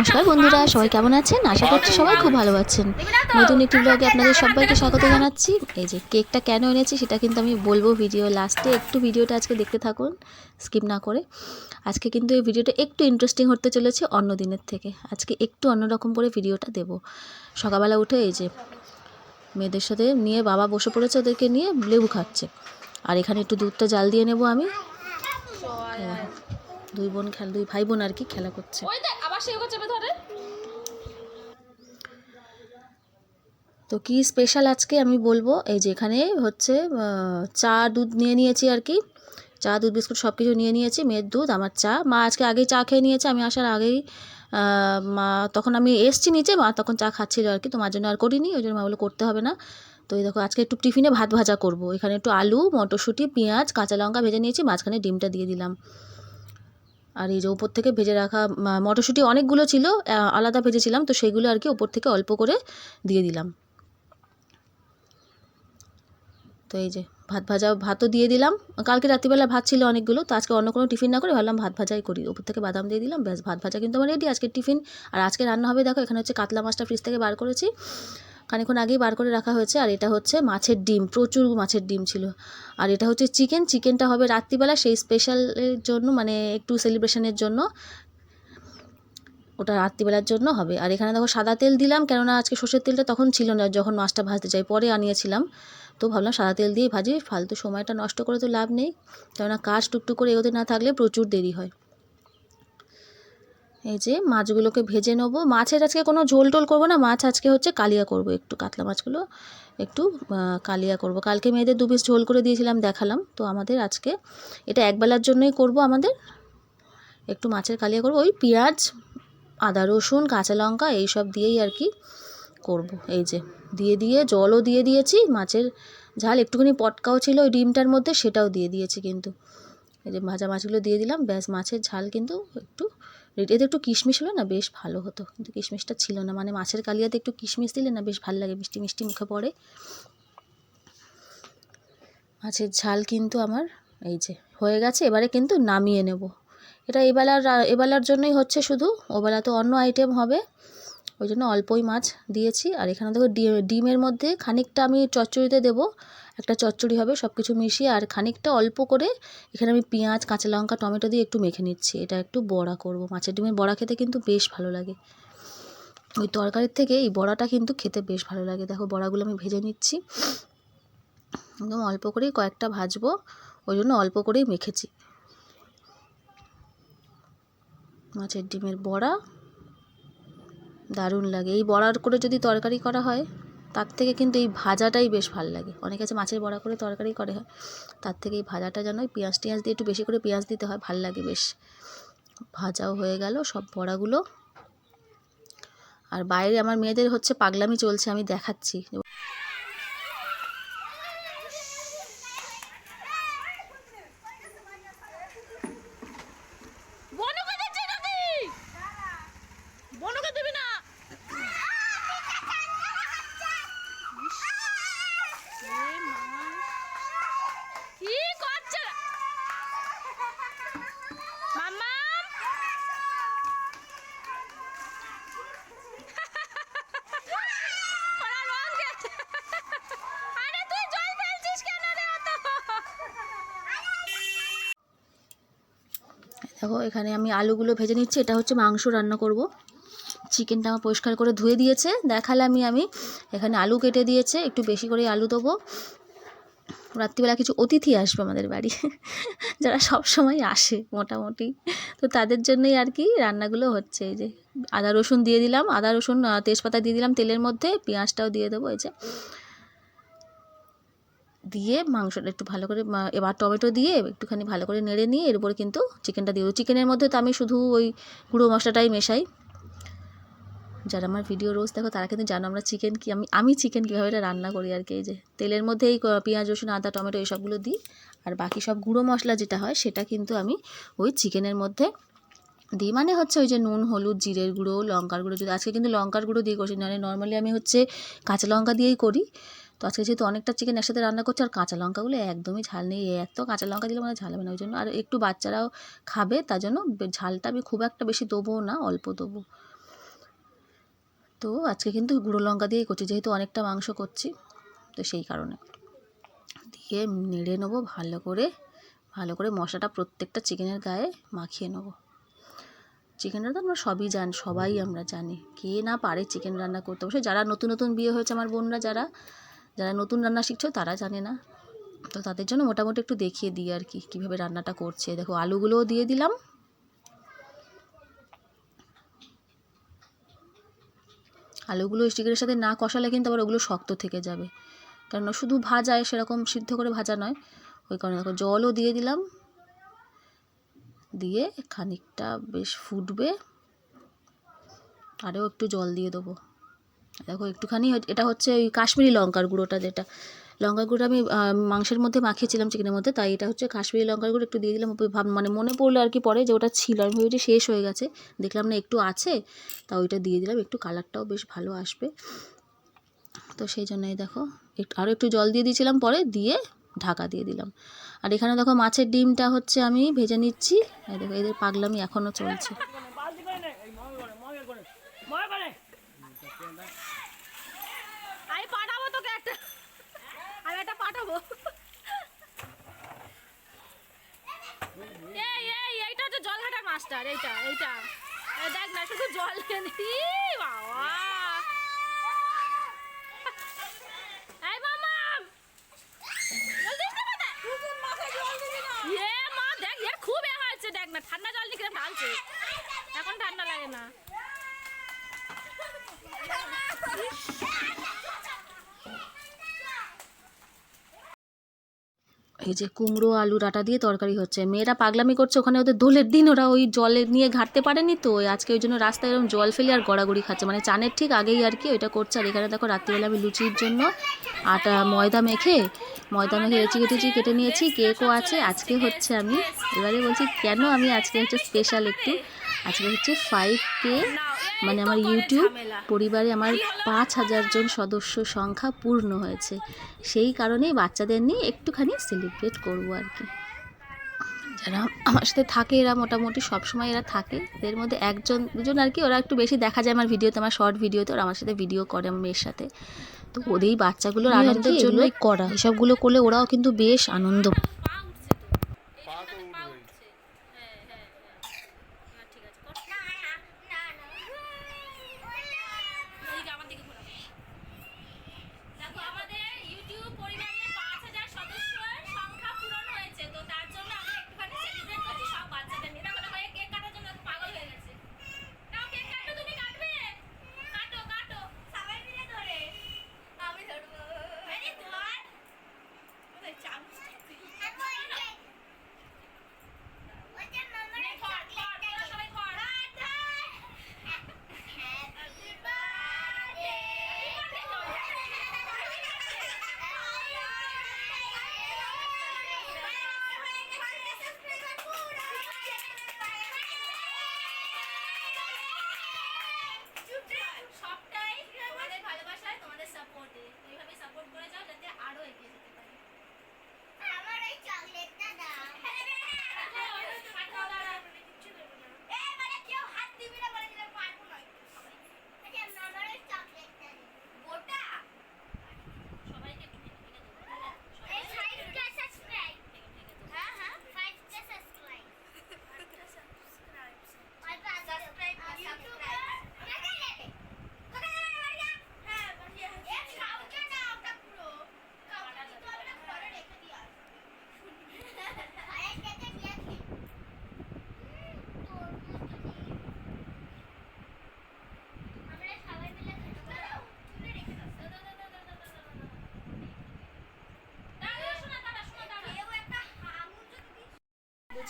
নমস্কার বন্ধুরা, সবাই কেমন আছেন? আশা করছি সবাই খুব ভালো আছেন। নতুন একটি ব্লগে আপনাদের সবাইকে স্বাগত জানাচ্ছি। এই যে কেকটা কেন এনেছি সেটা কিন্তু আমি বলব ভিডিও লাস্টে একটু ভিডিওটা আজকে দেখতে থাকুন স্কিপ না করে। আজকে কিন্তু এই ভিডিওটা একটু ইন্টারেস্টিং হতে চলেছে অন্য দিনের থেকে। আজকে একটু অন্যরকম করে ভিডিওটা দেব। সকালবেলা উঠে এই যে মেয়েদের সাথে নিয়ে বাবা বসে পড়েছে ওদেরকে নিয়ে লেবু খাচ্ছে। আর এখানে একটু দুধটা জাল দিয়ে নেব আমি। দুই বোন খেলা দুই ভাই বোন আর কি খেলা করছে। আবার সে চেপে ধরে। তো কি স্পেশাল আজকে আমি বলব? এই যে এখানে হচ্ছে চা দুধ নিয়ে নিয়েছি আর কি। চা দুধ বিস্কুট সব কিছু নিয়ে নিয়েছি মেয়ের দুধ আমার চা। মা আজকে আগেই চা খেয়ে নিয়েছে আমি আসার আগেই মা তখন আমি এসছি নিচে মা তখন চা খাচ্ছিল আর কি তো মার জন্য আর করিনি ওই জন্য মা বলে করতে হবে না। তো এই দেখো আজকে একটু টিফিনে ভাত ভাজা করব। এখানে একটু আলু মটরশুঁটি পেঁয়াজ কাঁচা লঙ্কা ভেজে নিয়েছি মাঝখানে ডিমটা দিয়ে দিলাম। আর এই যে ওপর থেকে ভেজে রাখা মটরশুঁটি অনেকগুলো ছিল আলাদা ভেজেছিলাম, তো সেগুলো আর কি ওপর থেকে অল্প করে দিয়ে দিলাম। তো এই যে ভাত ভাজা, ভাতও দিয়ে দিলাম। কালকে রাত্রিবেলা ভাত ছিল অনেকগুলো, তো আজকে অন্য কোনো টিফিন না করে ভাবলাম ভাত ভাজাই করি। ওপর থেকে বাদাম দিয়ে দিলাম, ব্যাস ভাত ভাজা কিন্তু আমার রেডি আজকে টিফিন আর আজকে রান্না হবে, দেখো এখানে হচ্ছে কাতলা মাছটা ফ্রিজ থেকে বার করেছি। খানিক্ষণ আগেই বার করে রাখা হয়েছে, আর এটা হচ্ছে মাছের ডিম, প্রচুর মাছের ডিম ছিল। আর এটা হচ্ছে চিকেন, চিকেনটা হবে রাত্রিবেলা সেই স্পেশালের জন্য মানে একটু সেলিব্রেশনের জন্য। ওটা রাত্রিবেলার জন্য হবে। আর এখানে দেখো সাদা তেল দিলাম, কেননা আজকে সর্ষের তেলটা তখন ছিল না, যখন মাছটা ভাজতে যাই পরে আনিয়েছিলাম। তো ভাবলাম সাদা তেল দিয়ে ভাজি, ফালতু সময়টা নষ্ট করে তো লাভ নেই। কেননা কাজ টুকটুক করে এগোতে না থাকলে প্রচুর দেরি হয়। এই যে মাছগুলোকে ভেজে নেব। মাছের আজকে কোনো ঝোল টোল করব না, মাছ আজকে হচ্ছে কালিয়া করব, একটু কাতলা মাছগুলো একটু কালিয়া করব। কালকে মেয়েদের দু পিস ঝোল করে দিয়েছিলাম, দেখালাম। তো আমাদের আজকে এটা একবেলার জন্যই করব আমাদের। একটু মাছের কালিয়া করব। ওই পেঁয়াজ, আদা রসুন, কাঁচা লঙ্কা এইসব দিয়েই আর কি করব। এই যে দিয়ে দিয়ে জলও দিয়ে দিয়েছি, মাছের ঝাল একটুখানি পটকাও ছিল ওই ডিমটার মধ্যে, সেটাও দিয়ে দিয়েছি কিন্তু। এই যে ভাজা মাছগুলো দিয়ে দিলাম, ব্যাস মাছের ঝাল কিন্তু একটু এতে একটু কিশমিশ হলে না বেশ ভালো হতো। কিন্তু কিশমিশটা ছিল না। মানে মাছের কালিয়াতে একটু কিশমিশ দিলে না বেশ ভালো লাগে, মিষ্টি মিষ্টি মুখে পড়ে। মাছের ঝাল কিন্তু আমার এই যে হয়ে গেছে, এবারে কিন্তু নামিয়ে নেব। এটা এবেলার এবেলার জন্যই হচ্ছে শুধু, ওবেলা তো অন্য আইটেম হবে। ওই জন্য অল্পই মাছ দিয়েছি। আর এখানে দেখো ডিমের মধ্যে খানিকটা আমি চচ্চড়িতে দেবো। একটা চচ্চড়ি হবে সব কিছু মিশিয়ে আর খানিকটা অল্প করে এখানে আমি পেঁয়াজ, কাঁচা লঙ্কা, টমেটো দিয়ে একটু মেখে নিচ্ছি। এটা একটু বড়া করব। মাছের ডিমের বড়া খেতে কিন্তু বেশ ভালো লাগে। ওই তরকারির থেকে এই বড়াটা কিন্তু খেতে বেশ ভালো লাগে। দেখো বড়াগুলো আমি ভেজে নিচ্ছি। একদম অল্প করেই কয়েকটা ভাজবো। ওই জন্য অল্প করেই মেখেছি। মাছের ডিমের বড়া। দারুণ লাগে। এই বড়ার করে যদি তরকারি করা হয়, তার থেকে কিন্তু এই ভাজাটাই বেশ ভালো লাগে। অনেকে আছে মাছের বড়া করে তরকারি করে হয় তার থেকে এই ভাজাটা যেন পেঁয়াজ টিয়াজ দিয়ে একটু বেশি করে পেঁয়াজ দিতে হয়, ভালো লাগে বেশ। ভাজাও হয়ে গেল সব বড়াগুলো। আর বাইরে আমার মেয়েদের হচ্ছে পাগলামি চলছে, আমি দেখাচ্ছি বনুকে দিচ্ছি নাকি বনুকে দিবি না কি করছে মাম্মা ওরা রং দিয়েছে আরে তুই জল ফেলছিস কেন রে অত দেখো, এখানে আমি আলুগুলো ভেজে নিচ্ছি। এটা হচ্ছে মাংস রান্না করব। চিকেনটা আমার পরিষ্কার করে ধুয়ে দিয়েছে। দেখালামই আমি আমি এখানে আলু কেটে দিয়েছে। একটু বেশি করে আলু দেবো। রাত্রিবেলা কিছু অতিথি আসবে আমাদের বাড়ি। যারা সব সময় আসে মোটামুটি। তো তাদের জন্যই আর কি রান্নাগুলো হচ্ছে। এই যে আদা রসুন দিয়ে দিলাম। আদা রসুন তেজপাতা দিয়ে দিলাম তেলের মধ্যে। পেঁয়াজটাও দিয়ে দেবো। এই যে দিয়ে মাংসটা একটু ভালো করে এবার টমেটো দিয়ে একটুখানি ভালো করে নেড়ে নিয়ে এর উপরে কিন্তু চিকেনটা দিয়ে চিকেনের মধ্যে তো আমি শুধু ওই গুঁড়ো মশলাটাই মেশাই। যারা আমার ভিডিও রোজ দেখো, তারা কিন্তু জানো আমরা চিকেন কি, আমি আমি চিকেন কীভাবে এটা রান্না করি আর কি, এই যে তেলের মধ্যে এই পেঁয়াজ, রসুন, আদা, টমেটো এইসবগুলো দিই। আর বাকি সব গুঁড়ো মশলা যেটা হয়, সেটা কিন্তু আমি ওই চিকেনের মধ্যে দিই। মানে হচ্ছে ওই যে নুন, হলুদ, জিরের গুঁড়ো, লঙ্কার গুঁড়ো, যদি আজকে কিন্তু লঙ্কার গুঁড়ো দিয়ে করছি, নাহলে নর্মালি আমি হচ্ছে কাঁচা লঙ্কা দিয়েই করি। তো আজকে যেহেতু অনেকটা চিকেন একসাথে রান্না করছে, আর কাঁচা লঙ্কাগুলো একদমই ঝাল নেই এত কাঁচা লঙ্কা দিলে মানে ঝাল হবে না, ওই জন্য আর একটু বাচ্চারাও খাবে, তার জন্য ঝালটা আমি খুব একটা বেশি দেবো না, অল্প দেবো। তো আজকে কিন্তু গুঁড়ো লঙ্কা দিয়েই করছি, যেহেতু অনেকটা মাংস করছি, তো সেই কারণে। দিয়ে নেড়ে নেব, ভালো করে ভালো করে মশলাটা প্রত্যেকটা চিকেনের গায়ে মাখিয়ে নেব। চিকেনটা তো আমরা সবই জানি, সবাই আমরা জানি, কে না পারে চিকেন রান্না করতে। অবশ্যই যারা নতুন নতুন বিয়ে হয়েছে, আমার বোনরা যারা যারা নতুন রান্না শিখছো তারা জানে না। তো তাদের জন্য মোটামুটি একটু দেখিয়ে দিই আর কি, কীভাবে রান্নাটা করছে। দেখো, আলুগুলোও দিয়ে দিলাম। আলুগুলো স্টিকের সাথে না কষালে কিন্তু আবার ওগুলো শক্ত থেকে যাবে। কারণ শুধু ভাজায় সেরকম সিদ্ধ করে ভাজা নয়। ওই কারণে দেখো, জলও দিয়ে দিলাম। দিয়ে খানিকটা বেশ ফুটবে। আরও একটু জল দিয়ে দেবো। দেখো একটুখানি এটা হচ্ছে ওই কাশ্মীরি লঙ্কার গুঁড়োটা যেটা। লঙ্কার গুঁড়ো আমি মাংসের মধ্যে মাখিয়েছিলাম চিকেনের মধ্যে, তাই এটা হচ্ছে কাশ্মীরি লঙ্কার গুঁড়ো একটু দিয়ে দিলাম। ভাব মানে মনে পড়ল আর কি পরে যে ওটা ছিল, আমি ভেবেছি শেষ হয়ে গেছে। দেখলাম না একটু আছে, তা ওইটা দিয়ে দিলাম, একটু কালারটাও বেশ ভালো আসবে। তো সেই জন্যই দেখো, একটু আরও একটু জল দিয়ে দিয়েছিলাম পরে, দিয়ে ঢাকা দিয়ে দিলাম। আর এখানে দেখো মাছের ডিমটা হচ্ছে আমি ভেজে নিচ্ছি দেখো, এদের পাগলামি এখনও চলছে আমি পাঠাবো তোকে একটা আমি একটা পাঠাবো এই এই এইটা হচ্ছে জল ঘাটার মাস্টার এইটা এইটা। দেখ না শুধু জল বাবা এই মামা জলদি এসে দে এ মা দেখ এর খুব এ হয়েছে দেখ না ঠান্ডা জল নিয়ে কিরম ঢালছে এখন ঠান্ডা লাগে না এই যে কুমড়ো, আলু, ডাটা দিয়ে তরকারি হচ্ছে। মেয়েরা পাগলামি করছে ওখানে, ওদের দোলের দিন ওরা ওই জলে নিয়ে ঘাটতে পারেনি তো? আজকে ওই জন্য রাস্তায় এরকম জল ফেলে আর গড়াগড়ি খাচ্ছে। মানে চানের ঠিক আগেই আর কি ওইটা করছে। আর এখানে দেখো রাত্রিবেলা আমি লুচির জন্য আটা, ময়দা মেখে ময়দা মেখে লেচি কেটেছি কেটে নিয়েছি। কেকও আছে। আজকে হচ্ছে আমি, এবারে বলছি কেন আমি আজকে হচ্ছে স্পেশাল একটু আজকে হচ্ছে ফাইভ কে মানে আমার ইউটিউব পরিবারে আমার পাঁচ হাজার জন সদস্য সংখ্যা পূর্ণ হয়েছে। সেই কারণেই বাচ্চাদের নিয়ে একটুখানি সেলিব্রেট করব আর কি। যারা আমার সাথে থাকে এরা মোটামুটি সবসময় এরা থাকে। এদের মধ্যে একজন দুজন আর কি ওরা একটু বেশি দেখা যায় আমার ভিডিওতে আমার শর্ট ভিডিওতে ওরা আমার সাথে ভিডিও করে আমার মেয়ের সাথে। তো ওদেরই বাচ্চাগুলোর আনন্দের জন্যই করা। এসবগুলো করলে ওরাও কিন্তু বেশ আনন্দ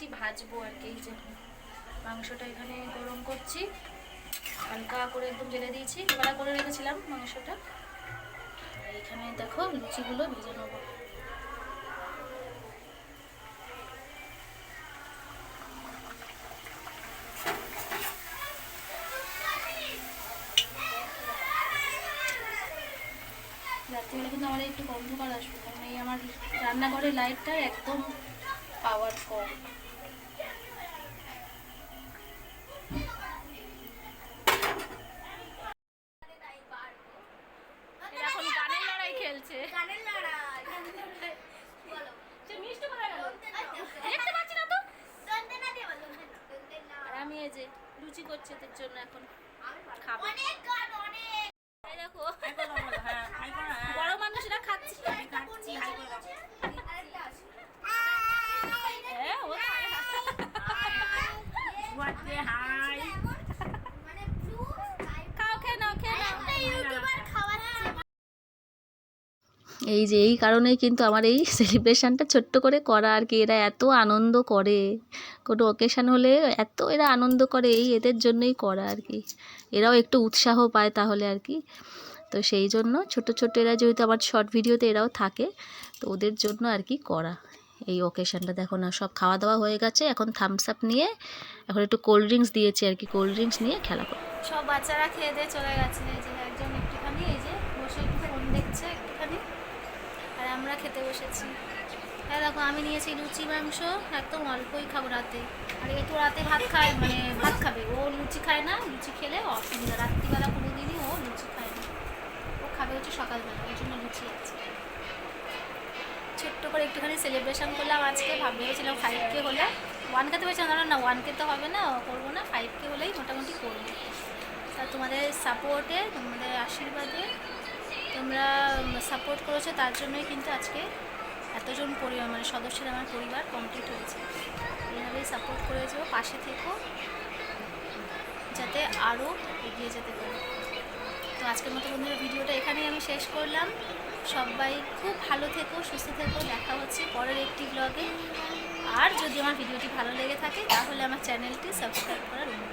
লুচি ভাজবো আর কি যে মাংসটা এখানে গরম করছি। হালকা করে একদম জেলে দিয়েছি বেলা করে রেখেছিলাম মাংসটা। এখানে দেখো লুচিগুলো ভেজে নেব। রাত্রিবেলা কিন্তু আমার একটু অন্ধকার আসবে, কারণ এই আমার রান্নাঘরের লাইটটা একদম পাওয়ার কম। নিয়ে যে লুচি করছে তোর জন্য এখন। খাবে। দেখো। বড় মানুষরা খাচ্ছে। এই যে, এই কারণেই কিন্তু আমার এই সেলিব্রেশনটা ছোট্ট করে করা আর কি। এরা এত আনন্দ করে। কোনো অকেশান হলে এত এরা আনন্দ করে, এই এদের জন্যই করা আর কি। এরাও একটু উৎসাহ পায় তাহলে আর কি। তো সেই জন্য ছোট ছোট এরা যেহেতু আমার শর্ট ভিডিওতে এরাও থাকে, তো ওদের জন্য আর কি করা। এই অকেশানটা দেখো না, সব খাওয়া দাওয়া হয়ে গেছে। এখন থামস আপ নিয়ে, এখন একটু কোল্ড ড্রিঙ্কস দিয়েছি আর কি। কোল্ড ড্রিঙ্কস নিয়ে খেলা করে সব বাচ্চারা খেয়ে দিয়ে চলে গেছে এই যে একজন একটুখানি এই যে বসে একটু ফোন দেখছে একটুখানি আর আমরা খেতে বসেছি। হ্যাঁ দেখো, আমি নিয়েছি লুচি মাংস, একদম অল্পই খাব রাতে। আর এই তো রাতে ভাত খায় মানে ভাত খাবে। ও লুচি খায় না, লুচি খেলে অসুবিধা। রাত্রিবেলা কোনো দিনই ও লুচি খায় না। ও খাবে হচ্ছে সকালবেলা ওই জন্য লুচি আছে। ছোট্ট করে একটুখানি সেলিব্রেশন করলাম আজকে। ভাব ভেবেছিলাম ফাইভ কে হলে। ওয়ান কে তো ভেবেছিলাম, না ওয়ান কে তো হবে না, করব না। ফাইভ কে হলেই মোটামুটি করব। তা তোমাদের সাপোর্টে তোমাদের আশীর্বাদে তোমরা সাপোর্ট করেছ, তার জন্যই কিন্তু আজকে এতজন পরিবার মানে সদস্যের আমার পরিবার কমপ্লিট হয়েছে। এইভাবেই সাপোর্ট করেছ, পাশে থেকো, যাতে আরও এগিয়ে যেতে পারে। তো আজকের মতো বন্ধুরা, ভিডিওটা এখানেই আমি শেষ করলাম। সবাই খুব ভালো থেকো, সুস্থ থেকো, দেখা হচ্ছে পরের একটি ব্লগে আর যদি আমার ভিডিওটি ভালো লেগে থাকে, তাহলে আমার চ্যানেলটি সাবস্ক্রাইব করার অনুরোধ।